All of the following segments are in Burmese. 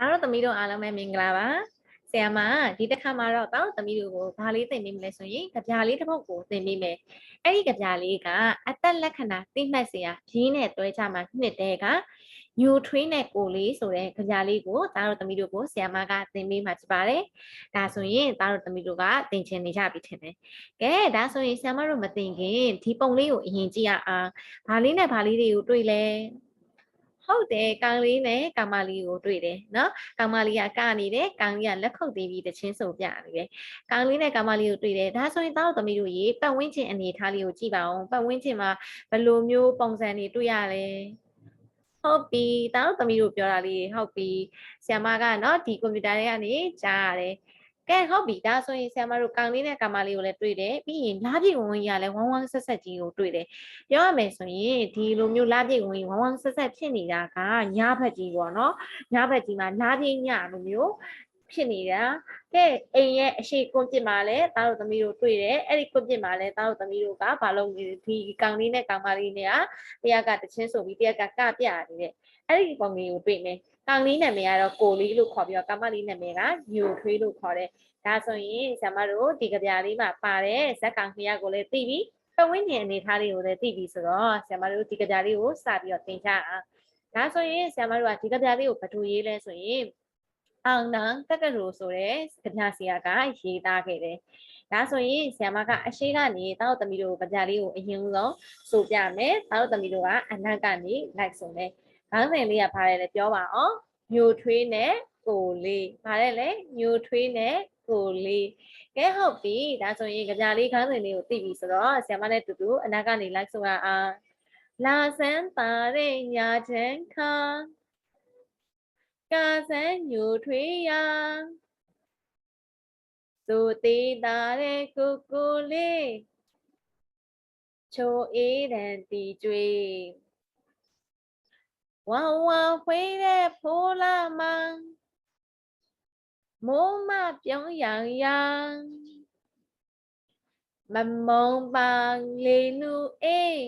အားတော့သမီးတို့အားလုံးပဲမင်္ဂလာပါဆရာမဒီတစ်ခါမှာတော့တောင်းသမီးတို့ကိုဘာလေးသင်ပေးမလဲဆိုရင်ကြပြလေးတစ်ပုဒ်ကိုသင်ပေးမယ်အဲ့ဒီကြပြလေးကအသက်လက္ခဏာသိမှတ်စရာရင်းနဲ့တွဲချမှာနှစ်တဲ့ကညိုထွေးနဲ့ကိုလေးဆိုတဲ့ကြပြလေးကိုသားတို့သမီးတို့ကိုဆရာမကသင်ပေးမှာဖြစ်ပါတယ်ဒါဆိုရင်သားတို့သမီးတို့ကသင်ချင်နေကြပြီထင်တယ်ကဲဒါဆိုရင်ဆရာမတို့မသင်ခင်ဒီပုံလေးကိုအရင်ကြည့်ရအောင်ဘာလေးနဲ့ဘာလေးတွေကိုတွေ့လဲ ဟုတ်တယ်ကောင်လေးနဲ့ကောင်မလေးကိုတွေ့တယ်နော်ကောင်မလေးကကနေတယ်ကောင်လေးကလက်ခုပ်သေးပြီးတချင်းစုံပြနေတယ်ကောင်လေးနဲ့ကောင်မလေးကိုတွေ့တယ်ဒါဆိုရင်တောက်သမီးတို့ရေပတ်ဝန်းကျင်အနေထားလေးကိုကြည့်ပါအောင်ပတ်ဝန်းကျင်မှာဘယ်လိုမျိုးပုံစံတွေတွေ့ရလဲဟုတ်ပြီတောက်သမီးတို့ပြောတာလေးဟုတ်ပြီဆ iam မကနော်ဒီကွန်ပျူတာတွေကနေကြားရတယ် ကဲဟုတ်ပြီဒါဆိုရင်ဆ iam မတို့ကောင်လေးနဲ့ကောင်မလေးကိုလည်းတွေ့တယ်ပြီးရင်လားပြေဝင်ဝင်ရလဲဝမ်းဝမ်းဆက်ဆက်ကြီးကိုတွေ့တယ်ပြောရမယ်ဆိုရင်ဒီလိုမျိုးလားပြေဝင်ဝင်ဝမ်းဝမ်းဆက်ဆက်ဖြစ်နေတာကညဘက်ကြီးပေါ့နော်ညဘက်ကြီးမှာလားပြေညလိုမျိုး ဖြစ်နေတာကဲအိမ်ရဲ့အရှိကွန်ပစ်မှာလဲတားတို့သမီးတို့တွေ့တယ်အဲ့ဒီကွန်ပစ်မှာလဲတားတို့သမီးတို့ကဘာလို့ဒီကောင်လေးနဲ့ကောင်မလေးနဲ့ကတရားကတချင်းဆိုပြီးတရားကကပြနေတဲ့အဲ့ဒီပုံလေးကိုတွေ့မယ်ကောင်လေးနာမည်ကတော့ကိုလေးလို့ခေါ်ပြီးတော့ကောင်မလေးနာမည်ကညိုထွေးလို့ခေါ်တယ်ဒါဆိုရင်ဆရာမတို့ဒီကြပြလေးမှာပါတဲ့ဇက်ကောင်ခရကိုလည်းသိပြီပတ်ဝန်းကျင်အနေထားလေးကိုလည်းသိပြီဆိုတော့ဆရာမတို့ဒီကြပြလေးကိုစပြီးတော့သင်ကြအောင်ဒါဆိုရင်ဆရာမတို့ကဒီကြပြလေးကိုဘယ်လိုရေးလဲဆိုရင် အောင်နံတက်ကရိုဆိုတဲ့ကြပြဆရာကရေးသားခဲ့တယ်ဒါဆိုရင်ဆရာမကအရှိကနေတောက်သမီးတို့ကြပြလေးကိုအရင်ဆုံးဆိုပြမယ်တောက်သမီးတို့ကအနောက်ကနေလိုက်ဆိုမယ်ခေါင်းစဉ်လေးကဘာလဲလဲပြောပါအောင်ညိုထွေးနဲ့ကိုလေးဘာလဲလဲညိုထွေးနဲ့ကိုလေးကဲဟုတ်ပြီဒါဆိုရင်ကြပြလေးခေါင်းစဉ်လေးကိုသိပြီဆိုတော့ဆရာမနဲ့တူတူအနောက်ကနေလိုက်ဆိုရအောင်လာစမ်းပါတဲ့ညာချမ်းခါ ကာစမ်းညိုထွေးရာသူသေးတာတဲ့ကိုကိုလေးချိုအေးတန်တီကျွေးဝါဝါဖွေးတဲ့ဖိုးလာမန်းမိုးမပြောင်းရန်ရန်မမုံပန်းလေးလူအေး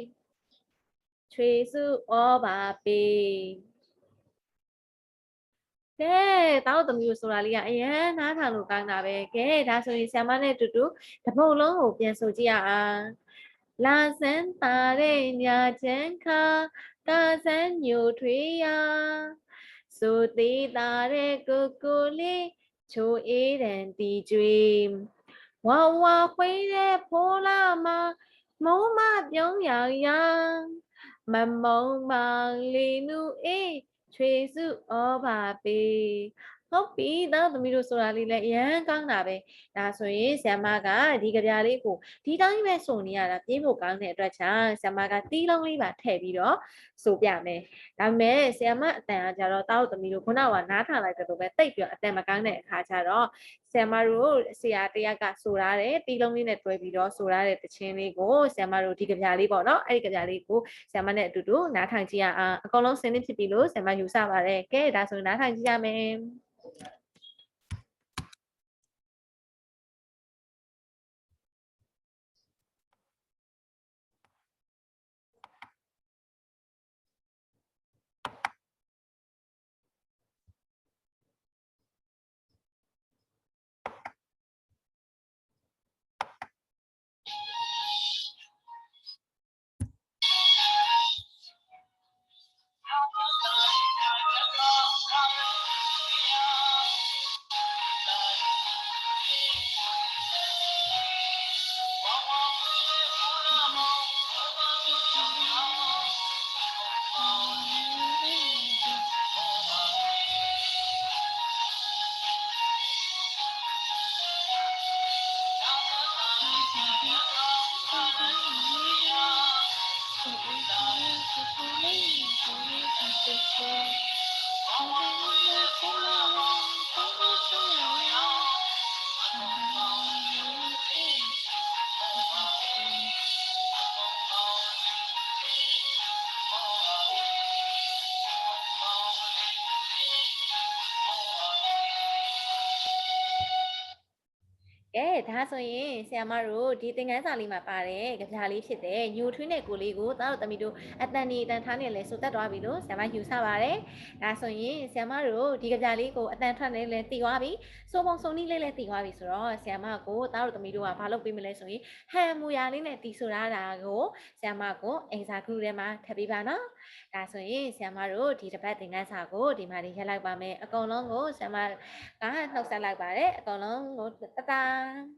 ချွေစုဩပါပေ ကဲတောက်သမီးကိုဆိုတာလေးကအရင်နားထောင်လို့ကောင်းတာပဲကဲဒါဆိုရင်ဆ iam မနဲ့တူတူတပုတ်လုံးကိုပြန်ဆိုကြည့်ရအောင်လာစမ်းတာတဲ့ညာချမ်းခါကာစမ်းညိုထွေးရာဆိုသေးတာတဲ့ကိုကိုလေးချိုအေးတန်တီကျွေးဝါဝါခွေးတဲ့ဖိုးလာမမိုးမပြုံးရောင်ရောင်မမုံမောင်လီနူအေး ချွေစုဩပါပေဟုတ်ပြီတော့သမီးတို့ဆိုတာလေးလည်းအရန်ကောင်းတာပဲဒါဆိုရင်ဆ iam မကဒီကြပြလေးကိုဒီတိုင်းပဲစုံနေရတာပြင်းဖို့ကောင်းတဲ့အတွက်ကြောင့်ဆ iam မကတီးလုံးလေးပါထည့်ပြီးတော့ဆိုပြမယ်ဒါပေမဲ့ဆ iam မအတန်ကကြတော့တောက်သမီးတို့ခုနကနားထောင်လိုက်တော့ပဲတိတ်ပြီးအတန်မကောင်းတဲ့အခါကျတော့ ဆ iam မတို့ဆရာတယောက်ကဆိုရတယ်တီးလုံးလေးနဲ့တွဲပြီးတော့ဆိုရတဲ့တခြင်းလေးကိုဆ iam မတို့ဒီကြပြလေးပေါ့နော်အဲ့ဒီကြပြလေးကိုဆ iam မနဲ့အတူတူနားထောင်ကြည့်ရအောင်အကုန်လုံးစင်းနေဖြစ်ပြီလို့ဆ iam မယူဆပါတယ်ကဲဒါဆိုရင်နားထောင်ကြည့်ရမယ် 不会打歌么学打歌阿哥怎么摆你怎么摆大江大海江大海侧 ကဲဒါဆိုရင်ဆရာမတို့ဒီသင်ခန်းစာလေးမှာပါတယ်ကြပြလေးဖြစ်တဲ့ညိုထွင်းတဲ့ကိုလေးကိုသားတို့သမီးတို့အတန်ဒီအတန်ထားနေလဲဆိုတတ်သွားပြီလို့ဆရာမယူဆပါတယ်ဒါဆိုရင်ဆရာမတို့ဒီကြပြလေးကိုအတန်ထွက်နေလဲတည်သွားပြီစိုးပုံစုံနည်းလေးလည်းတည်သွားပြီဆိုတော့ဆရာမကိုသားတို့သမီးတို့ကဘာလုပ်ပေးမလဲဆိုရင်ဟန်မူယာလေးနဲ့တည်ဆိုရတာကိုဆရာမကိုအင်စာဂရုထဲမှာထပ်ပေးပါနော်ဒါဆိုရင်ဆရာမတို့ဒီတစ်ပတ်သင်ခန်းစာကိုဒီမှာနေရက်လိုက်ပါမယ်အကုန်လုံးကိုဆရာမကနှုတ်ဆက်လိုက်ပါတယ်အကုန်လုံးကိုတတားက